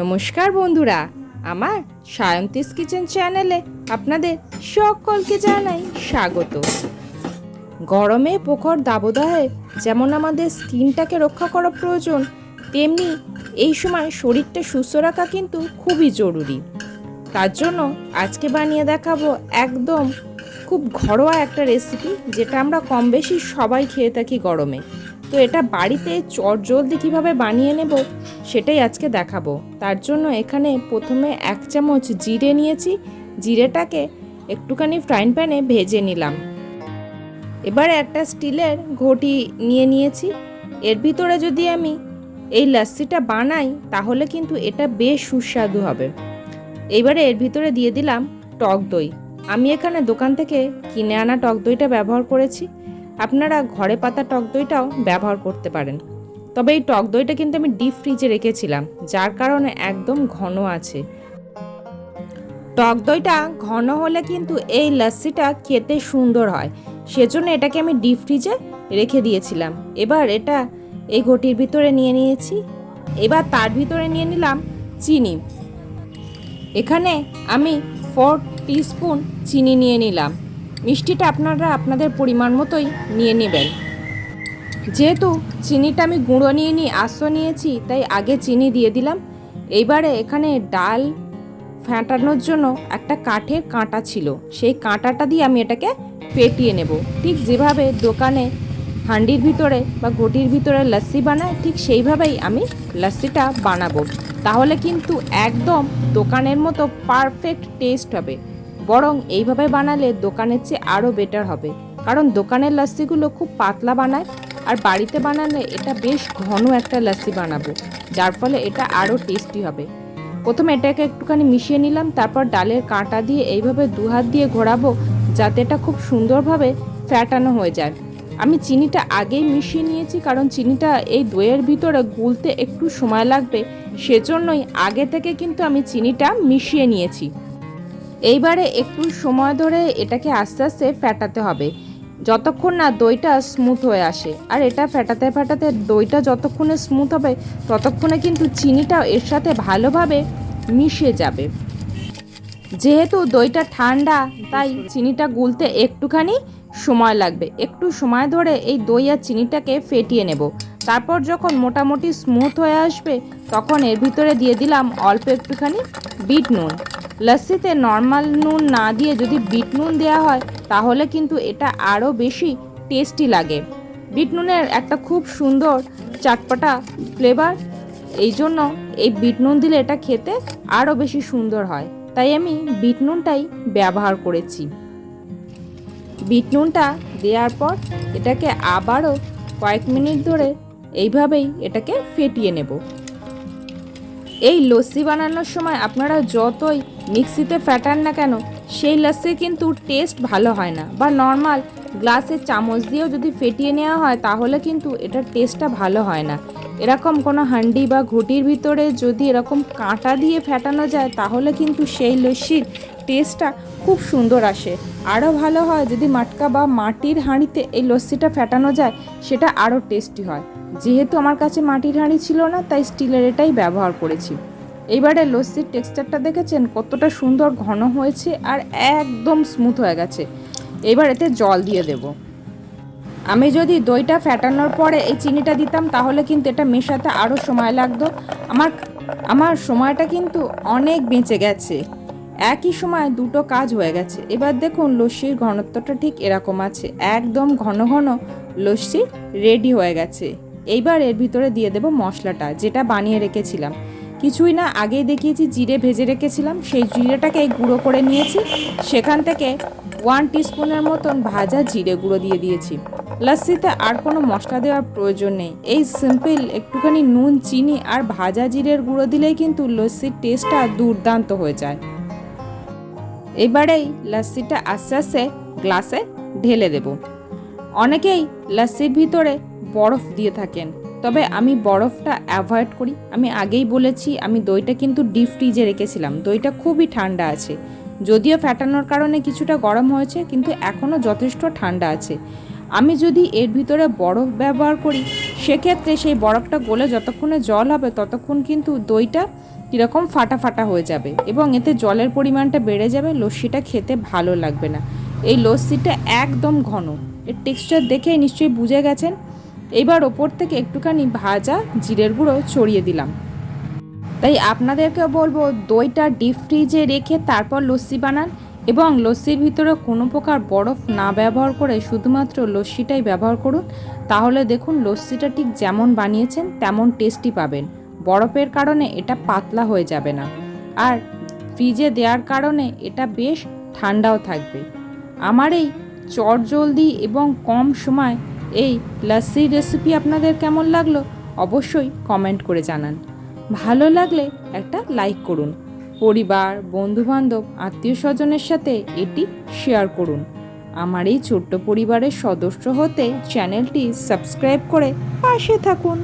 নমস্কার বন্ধুরা, আমার সায়ন্তিস কিচেন চ্যানেলে আপনাদের সকলকে জানাই স্বাগত। গরমে প্রখর দাবদাহে যেমন আমাদের স্কিনটাকে রক্ষা করা প্রয়োজন, তেমনি এই সময় শরীরটা সুস্থ রাখা কিন্তু খুবই জরুরি। তার জন্য আজকে বানিয়ে দেখাবো একদম খুব ঘরোয়া একটা রেসিপি যেটা আমরা কম বেশি সবাই খেয়ে থাকি গরমে। তো এটা বাড়িতে চট জলদি কীভাবে বানিয়ে নেব সেটাই আজকে দেখাবো। তার জন্য এখানে প্রথমে এক চামচ জিরে নিয়েছি, জিরেটাকে একটুখানি ফ্রাইং প্যানে ভেজে নিলাম। এবারে একটা স্টিলের ঘটি নিয়ে নিয়েছি। এর ভিতরে যদি আমি এই লাস্সিটা বানাই, তাহলে কিন্তু এটা বেশ সুস্বাদু হবে। এইবারে এর ভিতরে দিয়ে দিলাম টক দই। আমি এখানে দোকান থেকে কিনে আনা টক দইটা ব্যবহার করেছি। আপনারা ঘরে পাতা টক দইটাও ব্যবহার করতে পারেন। তবে এই টক দইটা কিন্তু আমি ডিপ ফ্রিজে রেখেছিলাম, যার কারণে একদম ঘন আছে। টক দইটা ঘন হলে কিন্তু এই লাস্সিটা খেতে সুন্দর হয়। সেজন্য এটাকে আমি ডিপ ফ্রিজে রেখে দিয়েছিলাম। এবার এটা এই ঘটির ভিতরে নিয়ে নিয়েছি। এবার তার ভিতরে নিয়ে নিলাম চিনি। এখানে আমি ফোর টিস্পুন চিনি নিয়ে নিলাম। মিষ্টিটা আপনারা আপনাদের পরিমাণ মতোই নিয়ে নেবেন। যেহেতু চিনিটা আমি গুঁড়ো নিয়ে নিই আস্ত নিয়েছি, তাই আগে চিনি দিয়ে দিলাম। এইবারে এখানে ডাল ফ্যাটানোর জন্য একটা কাঠের কাঁটা ছিল। সেই কাঁটাটা দিয়ে আমি এটাকে ফেটিয়ে নেব। ঠিক যেভাবে দোকানে হান্ডির ভিতরে বা ঘটির ভিতরে লস্যি বানায়, ঠিক সেইভাবেই আমি লস্যিটা বানাবো। তাহলে কিন্তু একদম দোকানের মতো পারফেক্ট টেস্ট হবে। বরং এইভাবে বানালে দোকানের চেয়ে আরও বেটার হবে। কারণ দোকানের লস্যিগুলো খুব পাতলা বানায় আর বাড়িতে বানালে এটা বেশ ঘন একটা লস্যি বানাবো, যার ফলে এটা আরও টেস্টি হবে। প্রথমে এটাকে একটুখানি মিশিয়ে নিলাম, তারপর ডালের কাঁটা দিয়ে এইভাবে দু হাত দিয়ে ঘোরাবো, যাতে এটা খুব সুন্দরভাবে ফ্যাটানো হয়ে যায়। আমি চিনিটা আগেই মিশিয়ে নিয়েছি, কারণ চিনিটা এই দইয়ের ভিতরে গুলতে একটু সময় লাগবে, সেজন্যই আগে থেকে কিন্তু আমি চিনিটা মিশিয়ে নিয়েছি। এইবারে একটু সময় ধরে এটাকে আস্তে আস্তে ফ্যাটাতে হবে। যতক্ষণ না দইটা স্মুথ হয়ে আসে, আর এটা ফেটাতে ফেটাতে দইটা যতক্ষণে স্মুথ হবে, ততক্ষণে কিন্তু চিনিটাও এর সাথে ভালোভাবে মিশে যাবে। যেহেতু দইটা ঠান্ডা, তাই চিনিটা গুলতে একটুখানি সময় লাগবে। একটু সময় ধরে এই দই আর চিনিটাকে ফেটিয়ে নেব। তারপর যখন মোটামুটি স্মুথ হয়ে আসবে, তখন এর ভিতরে দিয়ে দিলাম অল্প একটুখানি বিট নুন। লস্যিতে নর্মাল নুন না দিয়ে যদি বিট নুন দেওয়া হয়, তাহলে কিন্তু এটা আরও বেশি টেস্টি লাগে। বিট নুনের একটা খুব সুন্দর চাটপাটা ফ্লেভার এই জন্য এই বিট নুন দিলে এটা খেতে আরও বেশি সুন্দর হয়। তাই আমি বিট নুনটাই ব্যবহার করেছি। বিট নুনটা দেওয়ার পর এটাকে আবারও কয়েক মিনিট ধরে এইভাবেই এটাকে ফেটিয়ে নেব। এই লস্যি বানানোর সময় আপনারা যতই মিক্সিতে ফ্যাটান না কেন, সেই লস্যি কিন্তু টেস্ট ভালো হয় না। বা নর্মাল গ্লাসের চামচ দিয়েও যদি ফেটিয়ে নেওয়া হয়, তাহলে কিন্তু এটার টেস্টটা ভালো হয় না। এরকম কোনো হান্ডি বা ঘুটির ভিতরে যদি এরকম কাঁটা দিয়ে ফেটানো যায়, তাহলে কিন্তু সেই লস্যির টেস্টটা খুব সুন্দর আসে। আরও ভালো হয় যদি মাটকা বা মাটির হাঁড়িতে এই লস্যিটা ফেটানো যায়, সেটা আরও টেস্টি হয়। যেহেতু আমার কাছে মাটির হাঁড়ি ছিল না, তাই স্টিলের এটাই ব্যবহার করেছি। এইবারে লস্যির টেক্সচারটা দেখেছেন? কতটা সুন্দর ঘন হয়েছে আর একদম স্মুথ হয়ে গেছে। এবার এতে জল দিয়ে দেব। আমি যদি দইটা ফ্যাটানোর পরে এই চিনিটা দিতাম, তাহলে কিন্তু এটা মেশাতে আরও সময় লাগতো। আমার আমার সময়টা কিন্তু অনেক বেঁচে গেছে। একই সময় দুটো কাজ হয়ে গেছে। এবার দেখুন লস্যির ঘনত্বটা ঠিক এরকম আছে। একদম ঘন ঘন লস্যি রেডি হয়ে গেছে। এইবার এর ভিতরে দিয়ে দেব মশলাটা, যেটা বানিয়ে রেখেছিলাম। কিছুই না, আগেই দেখিয়েছি, জিরে ভেজে রেখেছিলাম। সেই জিরেটাকে গুঁড়ো করে নিয়েছি। সেখান থেকে ওয়ান টিস্পুনের মতন ভাজা জিরে গুঁড়ো দিয়ে দিয়েছি। লস্যিতে আর কোনো মশলা দেওয়ার প্রয়োজন নেই। এই সিম্পল একটুখানি নুন, চিনি আর ভাজা জিরের গুঁড়ো দিলেই কিন্তু লস্যির টেস্টটা দুর্দান্ত হয়ে যায়। এবারেই লস্যিটা আস্তে আস্তে গ্লাসে ঢেলে দেব। অনেকেই লস্যির ভিতরে বরফ দিয়ে থাকেন। তবে আমি বরফটা অ্যাভয়েড করি। আমি আগেই বলেছি, আমি দইটা কিন্তু ডিপ ফ্রিজে রেখেছিলাম। দইটা খুবই ঠান্ডা আছে। যদিও ফ্যাটানোর কারণে কিছুটা গরম হয়েছে, কিন্তু এখনও যথেষ্ট ঠান্ডা আছে। আমি যদি এর ভিতরে বরফ ব্যবহার করি, সেক্ষেত্রে সেই বরফটা গলে যতক্ষণে জল হবে, ততক্ষণ কিন্তু দইটা কীরকম ফাটা ফাটা হয়ে যাবে এবং এতে জলের পরিমাণটা বেড়ে যাবে, লস্যিটা খেতে ভালো লাগবে না। এই লস্যিটা একদম ঘন। এর টেক্সচার দেখে নিশ্চয়ই বুঝে গেছেন। এবার ওপর থেকে একটুখানি ভাজা জিরের গুঁড়ো ছড়িয়ে দিলাম। তাই আপনাদেরকে বলব, দইটা ডিপ ফ্রিজে রেখে তারপর লস্যি বানান এবং লস্যির ভিতরে কোনো প্রকার বরফ না ব্যবহার করে শুধুমাত্র লস্যিটাই ব্যবহার করুন। তাহলে দেখুন লস্যিটা ঠিক যেমন বানিয়েছেন তেমন টেস্টি পাবেন। বরফের কারণে এটা পাতলা হয়ে যাবে না। আর ফ্রিজে দেওয়ার কারণে এটা বেশ ঠান্ডাও থাকবে। আমার এই চটজলদি এবং কম সময় এই লাসির রেসিপি আপনাদের কেমন লাগল অবশ্যই কমেন্ট করে জানান। ভালো লাগলে একটা লাইক করুন। পরিবার, বন্ধুবান্ধব আত্মীয় স্বজনের সাথে এটি শেয়ার করুন। আমার এই ছোট্ট পরিবারের সদস্য হতে চ্যানেলটি সাবস্ক্রাইব করে পাশে থাকুন।